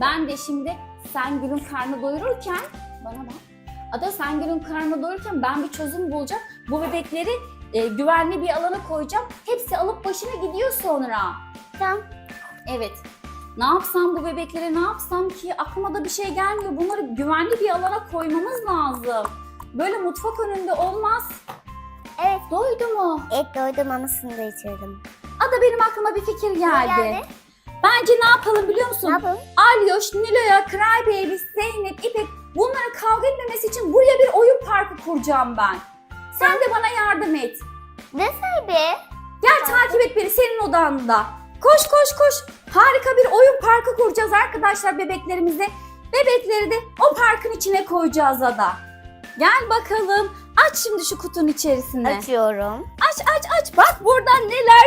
Ben de şimdi sen Gül'ün karnı doyururken bana bak. Ada sen Gül'ün karnı doyururken ben bir çözüm bulacağım. Bu bebekleri e, güvenli bir alana koyacağım. Hepsi alıp başına gidiyor sonra. Tamam. Evet. Ne yapsam bu bebeklere ne yapsam ki aklıma da bir şey gelmiyor. Bunları güvenli bir alana koymamız lazım. Böyle mutfak önünde olmaz. Evet. Doydu mu? Et doydu mamasını da içirdim. Ada benim aklıma bir fikir geldi. geldi? Bence ne yapalım biliyor musun? Ne yapalım? Alyoş, Nilo'ya, Crybaby, Zeynep, İpek bunların kavga etmemesi için buraya bir oyun parkı kuracağım ben. Sen de bana yardım et. Ne sahibi? Gel takip et beni senin odanda. Koş koş koş. Harika bir oyun parkı kuracağız arkadaşlar bebeklerimize. Bebekleri de o parkın içine koyacağız ada. Gel bakalım. Aç şimdi şu kutunun içerisini. Açıyorum. Aç aç aç. Bak neler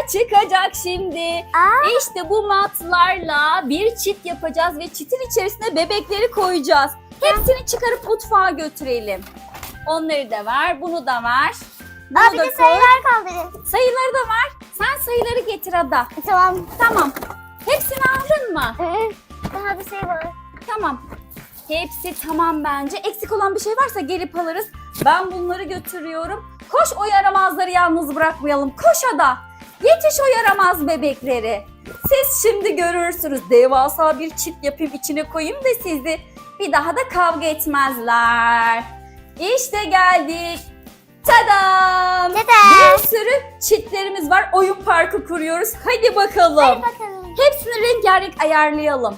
çıkacak şimdi. Aa. İşte bu matlarla bir çit yapacağız ve çitin içerisine bebekleri koyacağız. Hepsini çıkarıp mutfağa götürelim. Onları da ver, bunu da ver. Bunu Aa bir da de koy. sayılar kaldı. Sayıları da ver. Sen sayıları getir Ada. Tamam. Tamam. Hepsini aldın mı? Ee, Daha bir şey var. Tamam. Hepsi tamam bence. Eksik olan bir şey varsa gelip alırız. Ben bunları götürüyorum. Koş o yaramazları yalnız bırakmayalım. Koş Ada. Yetiş o yaramaz bebekleri. Siz şimdi görürsünüz. Devasa bir çit yapayım içine koyayım da sizi bir daha da kavga etmezler. İşte geldik. Tadam! Tada! Bir sürü çitlerimiz var. Oyun parkı kuruyoruz. Hadi bakalım. Hadi bakalım. Hepsini rengarenk ayarlayalım.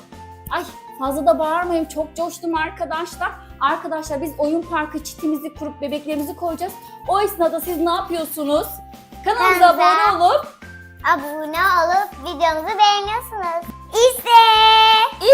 Ay fazla da bağırmayın çok coştum arkadaşlar. Arkadaşlar biz oyun parkı çitimizi kurup bebeklerimizi koyacağız. O esnada siz ne yapıyorsunuz? Kanalımıza abone olup Abone olup videomuzu beğeniyorsunuz. İşte.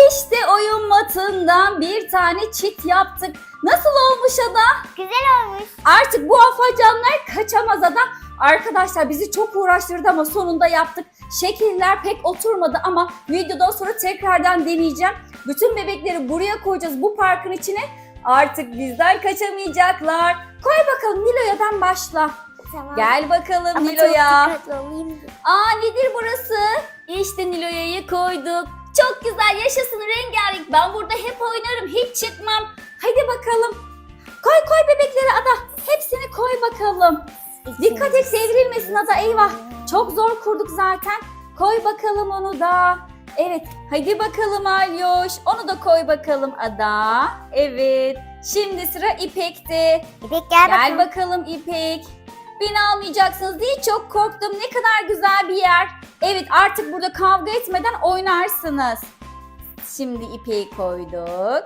işte oyun matından bir tane çit yaptık. Nasıl olmuş Ada? Güzel olmuş. Artık bu afacanlar kaçamaz Ada. Arkadaşlar bizi çok uğraştırdı ama sonunda yaptık. Şekiller pek oturmadı ama videodan sonra tekrardan deneyeceğim. Bütün bebekleri buraya koyacağız bu parkın içine. Artık bizden kaçamayacaklar. Koy bakalım Nilo'yadan başla. Tamam. Gel bakalım Ama Nilo'ya. çok dikkatli olayım. Aa nedir burası? İşte Nilo'ya'yı koyduk. Çok güzel yaşasın rengarenk. Ben burada hep oynarım hiç çıkmam. Hadi bakalım. Koy koy bebekleri Ada. Hepsini koy bakalım. Dikkat et devrilmesin Ada eyvah. Çok zor kurduk zaten. Koy bakalım onu da. Evet hadi bakalım Alyoş. Onu da koy bakalım Ada. Evet. Şimdi sıra İpek'te. İpek gel, Gel bakalım. bakalım İpek. Beni almayacaksınız diye çok korktum. Ne kadar güzel bir yer. Evet artık burada kavga etmeden oynarsınız. Şimdi İpek'i koyduk.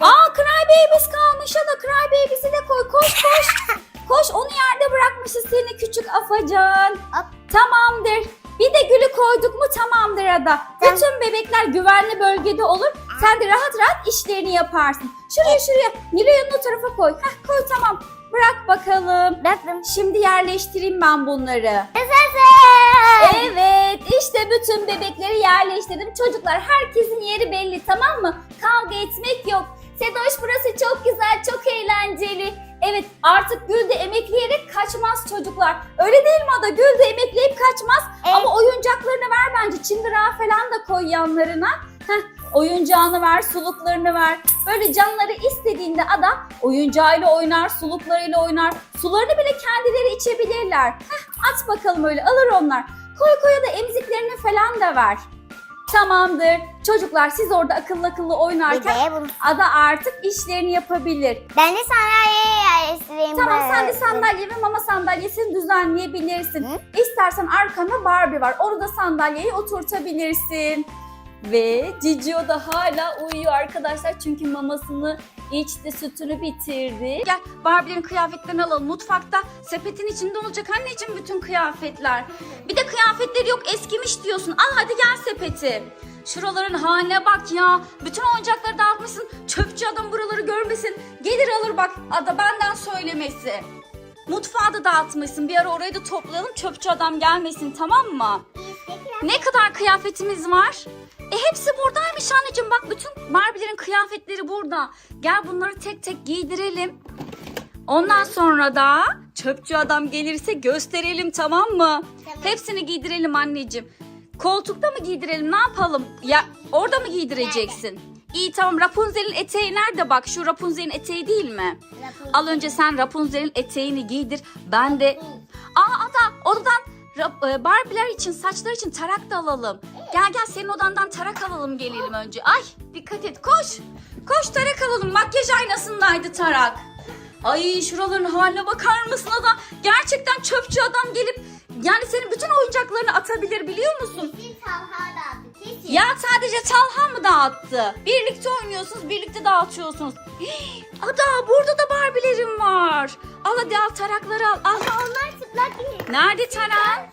Aa Cry Babies kalmış. Ana Cry Babies'i de koy. Koş koş. koş onu yerde bırakmışız seni küçük afacan. Hop. Tamamdır. Bir de gülü koyduk mu tamamdır Ada. Tamam. Bütün bebekler güvenli bölgede olur. Sen de rahat rahat işlerini yaparsın. Şuraya şuraya. Nilo'nun o tarafa koy. Heh, koy tamam. Bırak bakalım. Bıraktım. Şimdi yerleştireyim ben bunları. Yaşasın. Evet işte bütün bebekleri yerleştirdim. Çocuklar herkesin yeri belli tamam mı? Kavga etmek yok. Sedoş burası çok güzel, çok eğlenceli. Evet artık Gül de emekleyerek kaçmaz çocuklar. Öyle değil mi Ada? Gül de emekleyip kaçmaz. Evet. Ama oyuncaklarını ver bence. Çıngırağı falan da koy yanlarına. Heh, oyuncağını ver, suluklarını ver. Böyle canları istediğinde ada oyuncağıyla oynar, suluklarıyla oynar. Sularını bile kendileri içebilirler. Heh, at bakalım öyle alır onlar. Koy koy da emziklerini falan da ver. Tamamdır. Çocuklar siz orada akıllı akıllı oynarken bunu. ada artık işlerini yapabilir. Ben de sandalyeye yerleştireyim. Tamam sen de sandalye ve mama sandalyesini düzenleyebilirsin. Hı? İstersen arkanda Barbie var. Orada sandalyeyi oturtabilirsin. Ve Cicio da hala uyuyor arkadaşlar çünkü mamasını içti, sütünü bitirdi. Gel Barbie'lerin kıyafetlerini alalım. Mutfakta sepetin içinde olacak anneciğim bütün kıyafetler. Bir de kıyafetleri yok eskimiş diyorsun. Al hadi gel sepeti. Şuraların haline bak ya. Bütün oyuncakları dağıtmışsın. Çöpçü adam buraları görmesin. Gelir alır bak. Ada benden söylemesi. Mutfağı da dağıtmışsın. Bir ara orayı da toplayalım. Çöpçü adam gelmesin tamam mı? Ne kadar kıyafetimiz var? E hepsi buradaymış anneciğim. Bak bütün Barbie'lerin kıyafetleri burada. Gel bunları tek tek giydirelim. Ondan sonra da çöpçü adam gelirse gösterelim tamam mı? Tamam. Hepsini giydirelim anneciğim. Koltukta mı giydirelim ne yapalım? Ya orada mı giydireceksin? İyi tamam Rapunzel'in eteği nerede bak şu Rapunzel'in eteği değil mi? Al önce sen Rapunzel'in eteğini giydir. Ben de Aa ada odadan E, Barbie'ler için saçlar için tarak da alalım. Gel gel senin odandan tarak alalım gelelim önce. Ay dikkat et koş. Koş tarak alalım. Makyaj aynasındaydı tarak. Ay şuraların haline bakar mısın ada? Gerçekten çöpçü adam gelip yani senin bütün oyuncaklarını atabilir biliyor musun? Kesin Talha da aldı. Kesin. Ya sadece Talha mı dağıttı? Birlikte oynuyorsunuz, birlikte dağıtıyorsunuz. Hii, Ada burada da Barbie'lerim var. Al hadi al tarakları al. al. Onlar çıplak değil. Nerede tarak?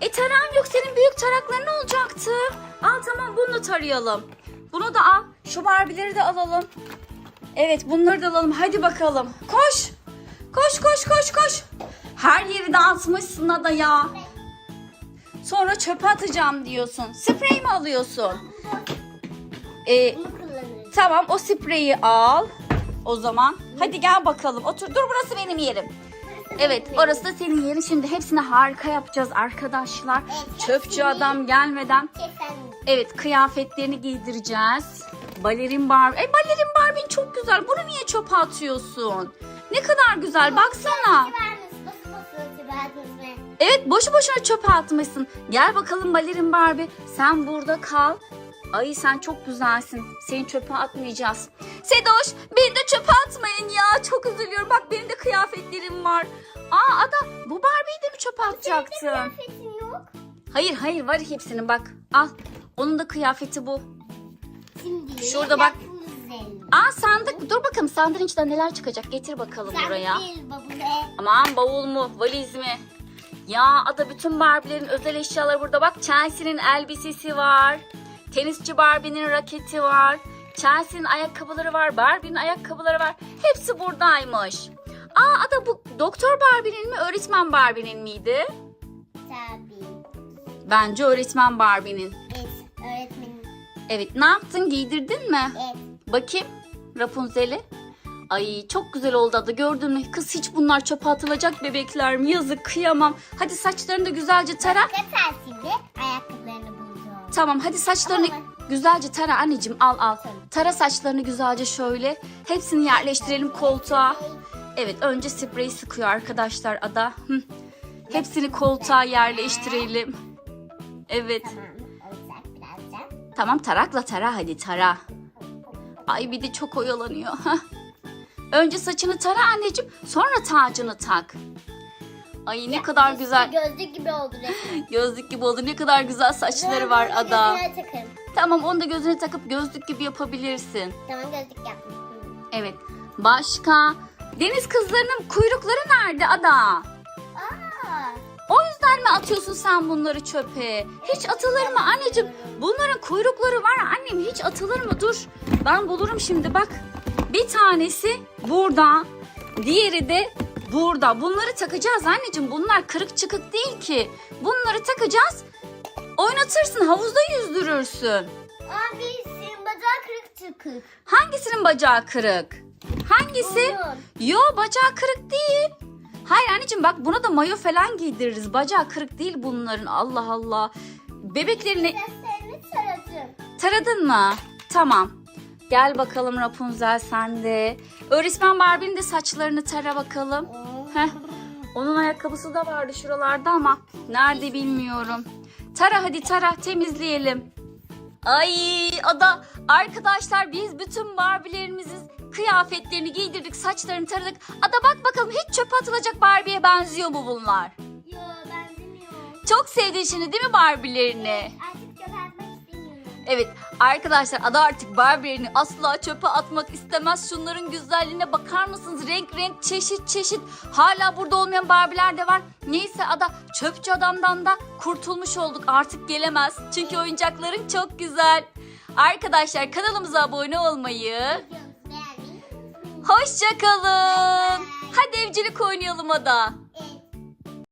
E taran yok senin büyük tarakların olacaktı. Al tamam bunu da tarayalım. Bunu da al. Şu Barbie'leri de alalım. Evet bunları da alalım. Hadi bakalım. Koş. Koş koş koş koş. Her yeri dağıtmışsın da ya. Sonra çöpe atacağım diyorsun. Sprey mi alıyorsun? Ee, tamam o spreyi al. O zaman. Hadi gel bakalım. Otur. Dur burası benim yerim. Evet orası da senin yerin. Şimdi hepsini harika yapacağız arkadaşlar. Evet, Çöpçü adam gelmeden. Evet kıyafetlerini giydireceğiz. Balerin Barbie. Ay balerin Barbie'n çok güzel. Bunu niye çöpe atıyorsun? Ne kadar güzel baksana. Evet boşu boşuna çöpe atmışsın. Gel bakalım balerin Barbie. Sen burada kal. Ay sen çok güzelsin. Seni çöpe atmayacağız. Sedoş beni de çöpe atmayın ya. Çok üzülüyorum. Bak benim de kıyafetlerim var. Aa Ada bu Barbie'yi de mi çöpe atacaktın? Kıyafetin yok. Hayır hayır var hepsinin bak. Al. Onun da kıyafeti bu. Şimdi Şurada bak. Aa sandık. Dur bakalım sandığın içinden neler çıkacak. Getir bakalım buraya. Aman bavul mu? Valiz mi? Ya ada bütün Barbie'lerin özel eşyaları burada. Bak Chelsea'nin elbisesi var. Tenisçi Barbie'nin raketi var. Chelsea'nin ayakkabıları var. Barbie'nin ayakkabıları var. Hepsi buradaymış. Aa ada bu Doktor Barbie'nin mi öğretmen Barbie'nin miydi? Tabii. Bence öğretmen Barbie'nin. Evet. Öğretmenim. Evet ne yaptın giydirdin mi? Evet. Bakayım Rapunzel'i. Ay çok güzel oldu adı gördün mü? Kız hiç bunlar çöpe atılacak bebekler mi? Yazık kıyamam. Hadi saçlarını da güzelce tara. Şimdi. Ayakkabılarını bulacağım. Tamam hadi saçlarını Tamam. güzelce tara anneciğim al al. Tara saçlarını güzelce şöyle. Hepsini yerleştirelim koltuğa. Evet önce sprey sıkıyor arkadaşlar ada. Hı. Hepsini koltuğa yerleştirelim. Evet. Tamam. Olacak birazdan. Tamam tarakla tara hadi tara. Ay bir de çok oyalanıyor. Hah. Önce saçını tara anneciğim sonra tacını tak. Ay ne kadar güzel. Gözlük gibi oldu resmen. Gözlük gibi oldu. Ne kadar güzel saçları var Ada. Gözlüğe takın. Tamam onu da gözüne takıp gözlük gibi yapabilirsin. Tamam gözlük yaptım. Evet. Başka? Deniz kızlarının kuyrukları nerede Ada? Aa. O yüzden mi atıyorsun sen bunları çöpe? Hiç atılır mı anneciğim? Bunların kuyrukları var annem hiç atılır mı? Dur ben bulurum şimdi bak. Bir tanesi burada. Diğeri de burada. Bunları takacağız anneciğim. Bunlar kırık çıkık değil ki. Bunları takacağız. Oynatırsın havuzda yüzdürürsün. Abi senin bacağı kırık çıkık. Hangisinin bacağı kırık? Hangisi? Onun. Yo bacağı kırık değil. Hayır anneciğim bak buna da mayo falan giydiririz. Bacağı kırık değil bunların. Allah Allah. Bebeklerini taradım. taradın mı? Tamam. Gel bakalım Rapunzel sen de. Öğretmen Barbie'nin de saçlarını tara bakalım. Heh. Onun ayakkabısı da vardı şuralarda ama nerede bilmiyorum. Tara hadi tara temizleyelim. Ay ada arkadaşlar biz bütün Barbie'lerimizin kıyafetlerini giydirdik saçlarını taradık. Ada bak bakalım hiç çöpe atılacak Barbie'ye benziyor mu bunlar? Yo benzemiyor. Çok sevdin şimdi değil mi Barbie'lerini? İstemiyorum. Evet arkadaşlar Ada artık Barbie'lerini asla çöpe atmak istemez. Şunların güzelliğine bakar mısınız? Renk renk çeşit çeşit. Hala burada olmayan Barbie'ler de var. Neyse Ada çöpçü adamdan da kurtulmuş olduk. Artık gelemez. Çünkü oyuncakların çok güzel. Arkadaşlar kanalımıza abone olmayı, hoşçakalın. Hadi evcilik oynayalım Ada.